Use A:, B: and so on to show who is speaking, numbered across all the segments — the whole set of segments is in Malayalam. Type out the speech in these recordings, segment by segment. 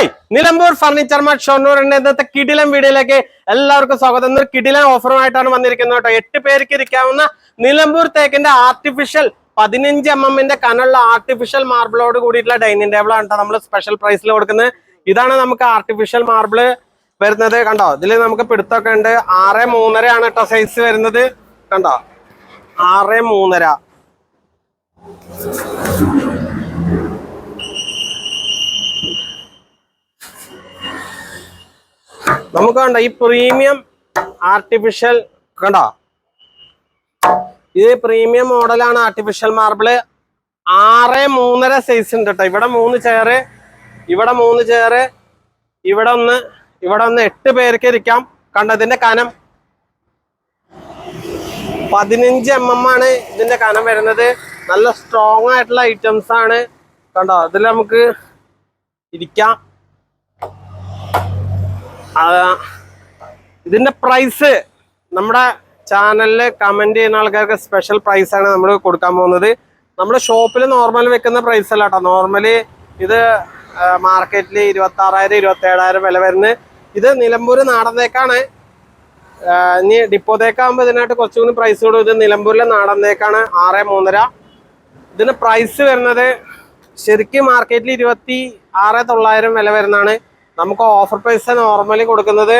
A: ഹായ് നിലമ്പൂർ ഫർണിച്ചർ മാർട്ട് ഷൊർണൂറിന്റെ ഇന്നത്തെ കിടിലം വീഡിയോയിലേക്ക് എല്ലാവർക്കും സ്വാഗതം. എന്നൊരു കിടിലം ഓഫറുമായിട്ടാണ് വന്നിരിക്കുന്നത് കേട്ടോ. എട്ട് പേർക്ക് ഇരിക്കാവുന്ന നിലമ്പൂർ തേക്കിന്റെ ആർട്ടിഫിഷ്യൽ പതിനഞ്ച് എം എമ്മിന്റെ കനുള്ള ആർട്ടിഫിഷ്യൽ മാർബിളോട് കൂടിയിട്ടുള്ള ഡൈനിങ് ടേബിൾ ആണ് നമ്മൾ സ്പെഷ്യൽ പ്രൈസിൽ കൊടുക്കുന്നത്. ഇതാണ് നമുക്ക് ആർട്ടിഫിഷ്യൽ മാർബിൾ വരുന്നത്. കണ്ടോ? ഇതിൽ നമുക്ക് പിടുത്തൊക്കെ ഉണ്ട്. ആറ് മൂന്നര ആണ് കേട്ടോ സൈസ് വരുന്നത്. കണ്ടോ? ആറ് മൂന്നര. നമുക്ക് കണ്ട ഈ പ്രീമിയം ആർട്ടിഫിഷ്യൽ കണ്ടോ? ഇത് പ്രീമിയം മോഡലാണ് ആർട്ടിഫിഷ്യൽ മാർബിൾ ആറ് മൂന്നര സൈസ് ഉണ്ട് കേട്ടോ ഇവിടെ മൂന്ന് ചെയറ് ഇവിടെ മൂന്ന് ചെയറ് ഇവിടെ ഒന്ന് ഇവിടെ ഒന്ന് എട്ട് പേർക്ക് ഇരിക്കാം. കണ്ടതിന്റെ കനം? പതിനഞ്ച് എം എം ആണ് ഇതിന്റെ കനം വരുന്നത്. നല്ല സ്ട്രോങ് ആയിട്ടുള്ള ഐറ്റംസ് ആണ്. കണ്ടോ? അതിൽ നമുക്ക് ഇരിക്കാം. ഇതിന്റെ പ്രൈസ് നമ്മുടെ ചാനലിൽ കമന്റ് ചെയ്യുന്ന ആൾക്കാർക്ക് സ്പെഷ്യൽ പ്രൈസ് ആണ് നമ്മൾ കൊടുക്കാൻ പോകുന്നത്. നമ്മുടെ ഷോപ്പിൽ നോർമൽ വെക്കുന്ന പ്രൈസ് അല്ല കേട്ടോ. നോർമലി ഇത് മാർക്കറ്റിൽ ഇരുപത്തി ആറായിരം ഇരുപത്തി ഏഴായിരം വില വരുന്നത്. ഇത് നിലമ്പൂർ നാടൻ തേക്കാണ് ഇനി ഡിപ്പോ തേക്കാകുമ്പോൾ ഇതിനായിട്ട് കുറച്ചുകൂടി പ്രൈസ് കൂടും. ഇത് നിലമ്പൂരിലെ നാടൻ തേക്കാണ് ആറ് മൂന്നര. ഇതിന് പ്രൈസ് വരുന്നത് ശരിക്കും മാർക്കറ്റിൽ ഇരുപത്തി ആറ് തൊള്ളായിരം വില വരുന്നതാണ്. നമുക്ക് ഓഫർ പ്രൈസ് നോർമലി കൊടുക്കുന്നത്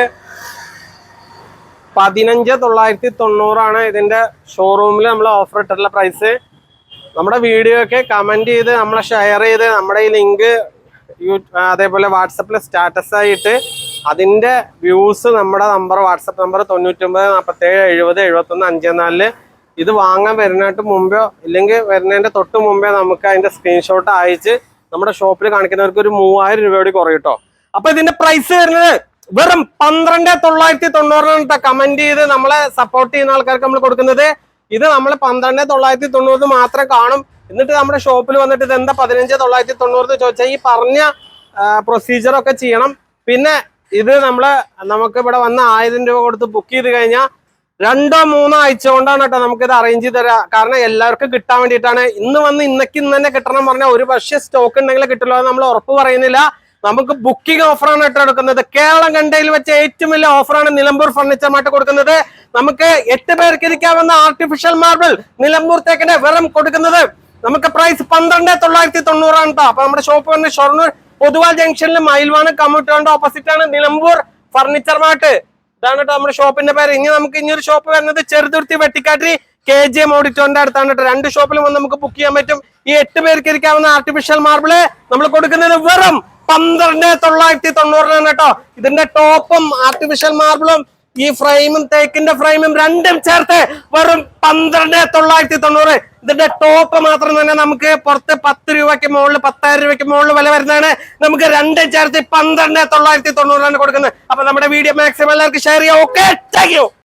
A: പതിനഞ്ച് തൊള്ളായിരത്തി തൊണ്ണൂറാണ്. ഇതിന്റെ ഷോറൂമിൽ നമ്മൾ ഓഫർ ഇട്ടിട്ടുള്ള പ്രൈസ് നമ്മുടെ വീഡിയോ ഒക്കെ കമന്റ് ചെയ്ത് നമ്മളെ ഷെയർ ചെയ്ത് നമ്മുടെ ഈ ലിങ്ക് അതേപോലെ വാട്സപ്പിൽ സ്റ്റാറ്റസ് ആയിട്ട് അതിന്റെ വ്യൂസ് നമ്മുടെ നമ്പർ വാട്സപ്പ് നമ്പർ തൊണ്ണൂറ്റൊമ്പത് നാൽപ്പത്തേഴ് എഴുപത് എഴുപത്തൊന്ന് അഞ്ച് നാലിൽ ഇത് വാങ്ങാൻ വരുന്നതിനായിട്ട് മുമ്പോ ഇല്ലെങ്കിൽ വരുന്നതിന്റെ തൊട്ട് മുമ്പേ നമുക്ക് അതിന്റെ സ്ക്രീൻഷോട്ട് അയച്ച് നമ്മുടെ ഷോപ്പിൽ കാണിക്കുന്നവർക്ക് ഒരു മൂവായിരം രൂപയോടെ കുറയും അപ്പൊ ഇതിന്റെ പ്രൈസ് വരുന്നത് വെറും പന്ത്രണ്ട് തൊള്ളായിരത്തി തൊണ്ണൂറിനാണ് കമന്റ് ചെയ്ത് നമ്മളെ സപ്പോർട്ട് ചെയ്യുന്ന ആൾക്കാർക്ക് നമ്മൾ കൊടുക്കുന്നത്. ഇത് നമ്മൾ പന്ത്രണ്ട് തൊള്ളായിരത്തി തൊണ്ണൂറ് മാത്രം കാണും. എന്നിട്ട് നമ്മുടെ ഷോപ്പിൽ വന്നിട്ട് ഇത് എന്താ പതിനഞ്ച് തൊള്ളായിരത്തി തൊണ്ണൂറ് ചോദിച്ചാൽ ഈ പറഞ്ഞ പ്രൊസീജിയറൊക്കെ ചെയ്യണം. പിന്നെ ഇത് നമ്മൾ നമുക്ക് ഇവിടെ വന്ന് ആയിരം രൂപ കൊടുത്ത് ബുക്ക് ചെയ്ത് കഴിഞ്ഞാൽ രണ്ടോ മൂന്നോ ആഴ്ച കൊണ്ടാണ് കേട്ടോ നമുക്ക് ഇത് അറേഞ്ച് ചെയ്ത് തരാം. കാരണം എല്ലാവർക്കും കിട്ടാൻ വേണ്ടിയിട്ടാണ്. ഇന്ന് വന്ന് ഇന്നക്ക് ഇന്ന് തന്നെ കിട്ടണം പറഞ്ഞാൽ ഒരു പക്ഷേ സ്റ്റോക്ക് ഉണ്ടെങ്കിൽ കിട്ടില്ല നമ്മൾ ഉറപ്പ് പറയുന്നില്ല. നമുക്ക് ബുക്കിംഗ് ഓഫറാണ് കേട്ടോ എടുക്കുന്നത് കേരളം കണ്ടയിൽ വെച്ച ഏറ്റവും വലിയ ഓഫറാണ് നിലമ്പൂർ ഫർണിച്ചർ മാർട്ട് കൊടുക്കുന്നത്. നമുക്ക് എട്ട് പേർക്ക് ഇരിക്കാവുന്ന ആർട്ടിഫിഷ്യൽ മാർബിൾ നിലമ്പൂർ തേക്കിന്റെ വെറും കൊടുക്കുന്നത്. നമുക്ക് പ്രൈസ് പന്ത്രണ്ട് തൊള്ളായിരത്തി തൊണ്ണൂറാണ് കേട്ടോ അപ്പൊ നമ്മുടെ ഷോപ്പ് വന്ന് ഷൊർണൂർ പൊതുവാൾ ജംഗ്ഷനിൽ മയിൽവാണ് കമ്മ്യൂട്ടറിന്റെ ഓപ്പോസിറ്റ് ആണ് നിലമ്പൂർ ഫർണിച്ചർ മാർട്ട് ഇതാണ് കേട്ടോ നമ്മുടെ ഷോപ്പിന്റെ പേര്. ഇനി നമുക്ക് ഇനി ഒരു ഷോപ്പ് വരുന്നത് Cheruthuruthy Vettikkatti K G M ഓഡിറ്റോറിന്റെ അടുത്താണ് കേട്ടോ രണ്ട് ഷോപ്പിലും നമുക്ക് ബുക്ക് ചെയ്യാൻ പറ്റും. ഈ എട്ട് പേർക്ക് ഇരിക്കാവുന്ന ആർട്ടിഫിഷ്യൽ മാർബിൾ നമ്മൾ കൊടുക്കുന്നത് വെറും പന്ത്രണ്ട് തൊള്ളായിരത്തി തൊണ്ണൂറിനാണ് കേട്ടോ. ഇതിന്റെ ടോപ്പും ആർട്ടിഫിഷ്യൽ മാർബിളും ഈ ഫ്രെയിമും തേക്കിന്റെ ഫ്രെയിമും രണ്ടും ചേർത്ത് വെറും പന്ത്രണ്ട് തൊള്ളായിരത്തി തൊണ്ണൂറ്. ഇതിന്റെ ടോപ്പ് മാത്രം തന്നെ നമുക്ക് പുറത്ത് പത്ത് രൂപയ്ക്ക് മുകളിൽ പത്തായിരം രൂപയ്ക്ക് മുകളിൽ വില വരുന്നതാണ്. നമുക്ക് രണ്ടും ചേർത്ത് പന്ത്രണ്ട് തൊള്ളായിരത്തി തൊണ്ണൂറിനാണ് കൊടുക്കുന്നത്. അപ്പൊ നമ്മുടെ വീഡിയോ മാക്സിമം എല്ലാവർക്കും ഷെയർ ചെയ്യാം. Okay thank